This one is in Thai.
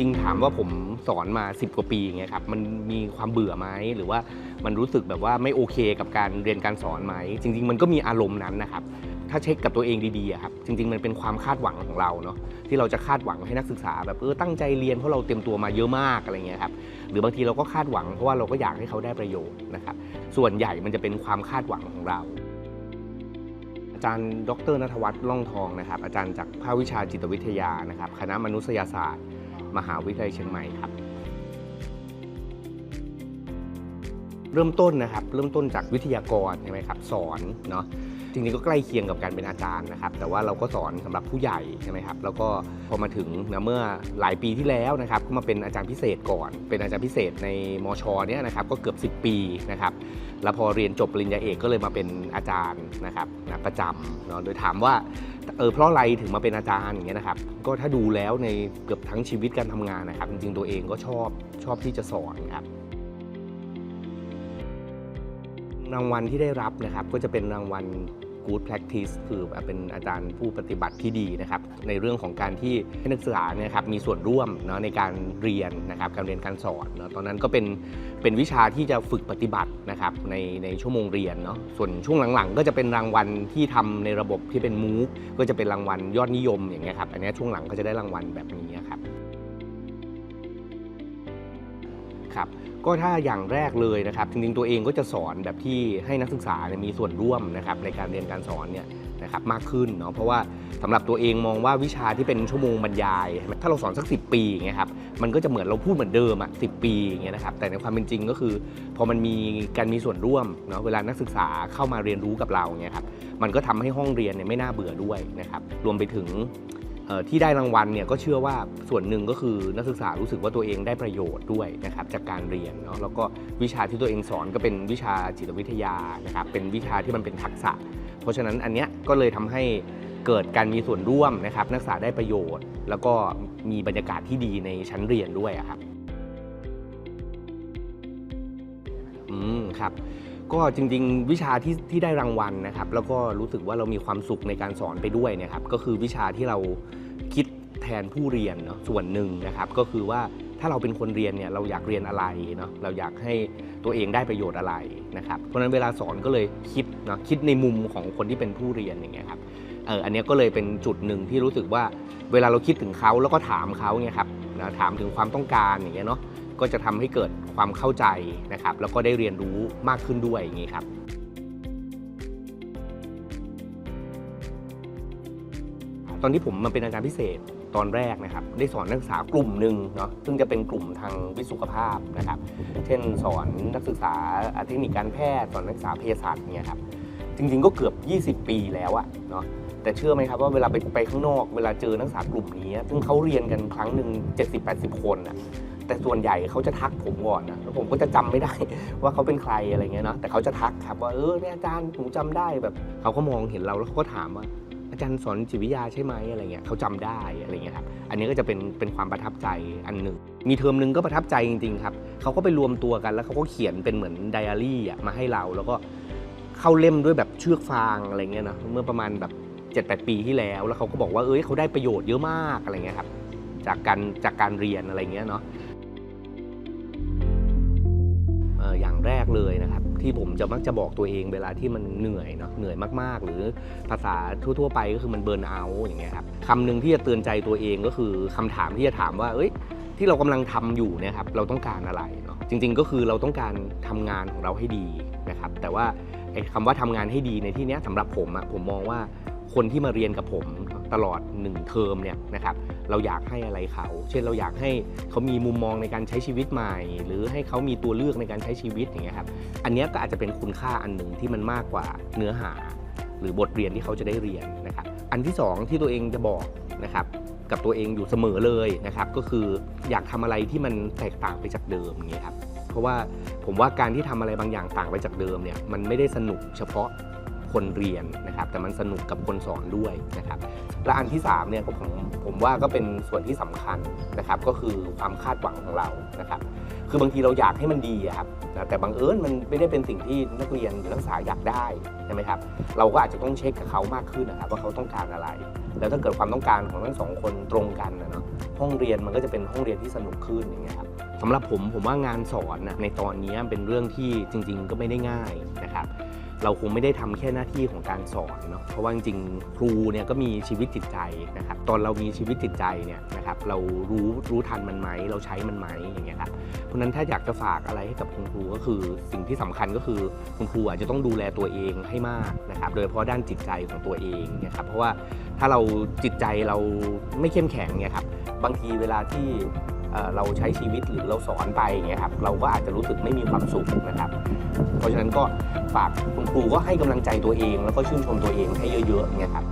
ริง ๆ ถามว่าผมสอนมา 10 กว่าปีอย่างเงี้ยครับมันมีความเบื่อไหมหรือว่ามันรู้สึกแบบว่าไม่โอเคกับการเรียนการสอนไหมจริง ๆ มันก็มีอารมณ์นั้นนะครับถ้าเช็คกับตัวเองดีๆครับจริง ๆ มันเป็นความคาดหวังของเราเนาะที่เราจะคาดหวังให้นักศึกษาแบบเออตั้งใจเรียนเพราะเราเตรียมตัวมาเยอะมากอะไรเงี้ยครับหรือบางทีเราก็คาดหวังเพราะว่าเราก็อยากให้เขาได้ประโยชน์นะครับส่วนใหญ่มันจะเป็นความคาดหวังของเราอาจารย์ดรนทวัฒน์ล่องทองนะครับอาจารย์จากภาควิชาจิตวิทยานะครับคณะมนุษยศาสตร์ มหาวิทยาลัยเชียงใหม่ครับ เริ่มต้นนะครับ เริ่มต้นจากวิทยากรใช่ไหมครับ สอนเนาะจริงๆก็ใกล้เคียงกับการเป็นอาจารย์นะครับ แต่ว่าเราก็สอนสำหรับผู้ใหญ่ใช่ไหมครับ แล้วก็พอมาถึงนะเมื่อหลายปีที่แล้วนะครับ ก็มาเป็นอาจารย์พิเศษก่อน เป็นอาจารย์พิเศษในมชเนี่ยนะครับ ก็เกือบ 10 ปีนะครับ แล้วพอเรียนจบปริญญาเอกก็เลยมาเป็นอาจารย์นะครับนะประจำเนาะโดยถามว่าเออเพราะอะไรถึงมาเป็นอาจารย์อย่างเงี้ยนะครับ ก็ถ้าดูแล้วในเกือบทั้งชีวิตการทำงานนะครับ จริงๆตัวเองก็ชอบชอบที่จะสอนครับรางวัลที่ได้รับนะครับก็จะเป็นรางวัล Good Practice คือเป็นอาจารย์ผู้ปฏิบัติที่ดีนะครับ ในเรื่องของการที่ให้นักศึกษาเนี่ยครับมีส่วนร่วมเนาะในการเรียนนะครับการเรียนการสอนเนาะตอนนั้นก็เป็นเป็นวิชาที่จะฝึกปฏิบัตินะครับในในชั่วโมงเรียนเนาะส่วนช่วงหลังๆ ก็จะเป็นรางวัลที่ทำในระบบที่เป็นมูกก็จะเป็นรางวัลยอดนิยมอย่างเงี้ยครับอันนี้ช่วงหลังก็จะได้รางวัลแบบนี้ครับ ครับก็ถ้าอย่างแรกเลยนะครับจริงๆตัวเองก็จะสอนแบบที่ให้นักศึกษาเนี่ยมีส่วนร่วมนะครับในการเรียนการสอนเนี่ยนะครับมากขึ้นเนาะเพราะว่าสำหรับตัวเองมองว่าวิชาที่เป็นชั่วโมงบรรยาย ถ้าเราสอนสัก 10 ปีอย่างเงี้ยครับมันก็จะเหมือนเราพูดเหมือนเดิมอะสิปีอย่างเงี้ยนะครับแต่ในความเป็นจริงก็คือ พอมันมีการมีส่วนร่วมเนาะเวลานักศึกษาเข้ามาเรียนรู้กับเราเนี่ยครับมันก็ทำให้ห้องเรียนเนี่ยไม่น่าเบื่อด้วยนะครับรวมไปถึง ที่ได้รางวัลเนี่ยก็เชื่อว่าส่วนหนึ่งก็คือนักศึกษารู้สึกว่าตัวเองได้ประโยชน์ด้วยนะครับจากการเรียนเนาะแล้วก็วิชาที่ตัวเองสอนก็เป็นวิชาจิตวิทยานะครับเป็นวิชาที่มันเป็นทักษะ เพราะฉะนั้นอันเนี้ยก็เลยทำให้เกิดการมีส่วนร่วมนะครับนักศึกษาได้ประโยชน์ แล้วก็มีบรรยากาศที่ดีในชั้นเรียนด้วยครับอืมครับ ก็จริงๆ วิชาที่ที่ได้รางวัลนะครับ แล้วก็รู้สึกว่าเรามีความสุขในการสอนไปด้วยเนะครับ ก็คือวิชาที่เราคิดแทนผู้เรียนเนาะส่วนหนึ่งนะครับ ก็คือว่าถ้าเราเป็นคนเรียนเนี่ยเราอยากเรียนอะไรเนาะเราอยากให้ตัวเองได้ประโยชน์อะไรนะครับ เพราะฉะนั้นเวลาสอนก็เลยคิดเนาะคิดในมุมของคนที่เป็นผู้เรียนอย่างเงี้ยครับเอออันนี้ก็เลยเป็นจุดหนึ่งที่รู้สึกว่าเวลาเราคิดถึงเขาแล้วก็ถามเขาเนี่ยครับนะถามถึงความต้องการอย่างเงี้ยเนาะ ก็จะทำให้เกิดความเข้าใจนะครับ แล้วก็ได้เรียนรู้มากขึ้นด้วยอย่างนี้ครับตอนที่ผมมาเป็นอาจารย์พิเศษตอนแรกนะครับ ได้สอนนักศึกษากลุ่มหนึ่งเนาะซึ่งจะเป็นกลุ่มทางวิสุขภาพนะครับ เช่นสอนนักศึกษาเทคนิคการแพทย์สอนนักศึกษาเภสัชเนี่ยครับจริงๆก็เกือบ 20 ปีแล้วอะเนาะแต่เชื่อไหมครับว่าเวลาไปไปข้างนอกเวลาเจอนักศึกษากลุ่มนี้ ซึ่งเขาเรียนกันครั้งหนึ่ง70-80 คนอะ แต่ส่วนใหญ่เขาจะทักผมก่อนนะแล้วผมก็จะจำไม่ได้ ว่าเขาเป็นใครอะไรเงี้ยเนาะแต่เขาจะทักครับว่าเออเนี่ยอาจารย์ผมจำได้แบบเขาก็มองเห็นเราแล้วเขาก็ถามว่าอาจารย์สอนจิตวิทยาใช่ไหมอะไรเงี้ยเขาจำได้อะไรเงี้ยครับอันนี้ก็จะเป็นเป็นความประทับใจอันหนึ่ง มีเทอมหนึ่งก็ประทับใจจริงๆครับเขาก็ไปรวมตัวกันแล้วเขาก็เขียนเป็นเหมือนไดอารี่มาให้เราแล้วก็เข้าเล่มด้วยแบบเชือกฟางอะไรเงี้ยนะเมื่อประมาณแบบ7จ็ดปีที่แล้ว แล้วเขาก็บอกว่าเอ้ยเขาได้ประโยชน์เยอะมากอะไรเงี้ยครับจากการจากการเรียนอะไรเงี้ยเนาะ อย่างแรกเลยนะครับที่ผมจะมักจะบอกตัวเองเวลาที่มันเหนื่อยเนาะเหนื่อยมากๆ หรือภาษาทั่วๆไปก็คือมันเบิร์นเอาอย่างเงี้ยครับคำหนึ่งที่จะเตือนใจตัวเองก็คือคำถามที่จะถามว่า เอ้ย ที่เรากำลังทำอยู่เนี่ยครับเราต้องการอะไรเนาะจริง ๆ ก็คือเราต้องการทำงานของเราให้ดีนะครับ แต่ว่าไอ้คำว่าทำงานให้ดีในที่เนี้ยสำหรับผมอะผมมองว่าคนที่มาเรียนกับผม ตลอด 1 เทอมเนี่ยนะครับเราอยากให้อะไรเขา เช่นเราอยากให้เขามีมุมมองในการใช้ชีวิตใหม่ หรือให้เขามีตัวเลือกในการใช้ชีวิตอย่างเงี้ยครับอันเนี้ยก็อาจจะเป็นคุณค่าอันหนึ่งที่มันมากกว่าเนื้อหา หรือบทเรียนที่เขาจะได้เรียนนะครับอันที่สองที่ตัวเองจะบอกนะครับกับตัวเองอยู่เสมอเลยนะครับก็คืออยากทำอะไรที่มันแตกต่างไปจากเดิมอย่างเงี้ยครับเพราะว่าผมว่าการที่ทำอะไรบางอย่างต่างไปจากเดิมเนี่ยมันไม่ได้สนุกเฉพาะ คนเรียนนะครับ แต่มันสนุกกับคนสอนด้วยนะครับ และอันที่3เนี่ยก็ผมผมว่าก็เป็นส่วนที่สำคัญนะครับ ก็คือความคาดหวังของเรานะครับ คือบางทีเราอยากให้มันดีครับแต่บางเอิญมันไม่ได้เป็นสิ่งที่นักเรียนหรือนักศึกษาอยากได้ใช่ไหมครับ เราก็อาจจะต้องเช็คกับเขามากขึ้นนะครับ ว่าเขาต้องการอะไร แล้วถ้าเกิดความต้องการของทั้งสองคนตรงกันนะเนาะห้องเรียนมันก็จะเป็นห้องเรียนที่สนุกขึ้นอย่างเงี้ยครับสำหรับผมผมว่างานสอนนะในตอนนี้เป็นเรื่องที่จริง ๆ ก็ไม่ได้ง่ายนะครับ เราคงไม่ได้ทำแค่หน้าที่ของการสอนเนาะเพราะว่าจริงๆครูเนี่ยก็มีชีวิตจิตใจนะครับตอนเรามีชีวิตจิตใจเนี่ยนะครับเรารู้รู้ทันมันไหมเราใช้มันไหมอย่างเงี้ยครับเพราะนั้นถ้าอยากจะฝากอะไรให้กับคุณครูก็คือสิ่งที่สำคัญก็คือคุณครูอาจจะต้องดูแลตัวเองให้มากนะครับโดยเฉพาะด้านจิตใจของตัวเองนี่ยครับเพราะว่าถ้าเราจิตใจเราไม่เข้มแข็งเนี่ยครับบางทีเวลาที่ เราใช้ชีวิตหรือเราสอนไปอย่างเงี้ยครับเราก็อาจจะรู้สึกไม่มีความสุขนะครับ เพราะฉะนั้นก็ฝากคุณครูก็ให้กำลังใจตัวเอง แล้วก็ชื่นชมตัวเองให้เยอะๆเนี่ยครับ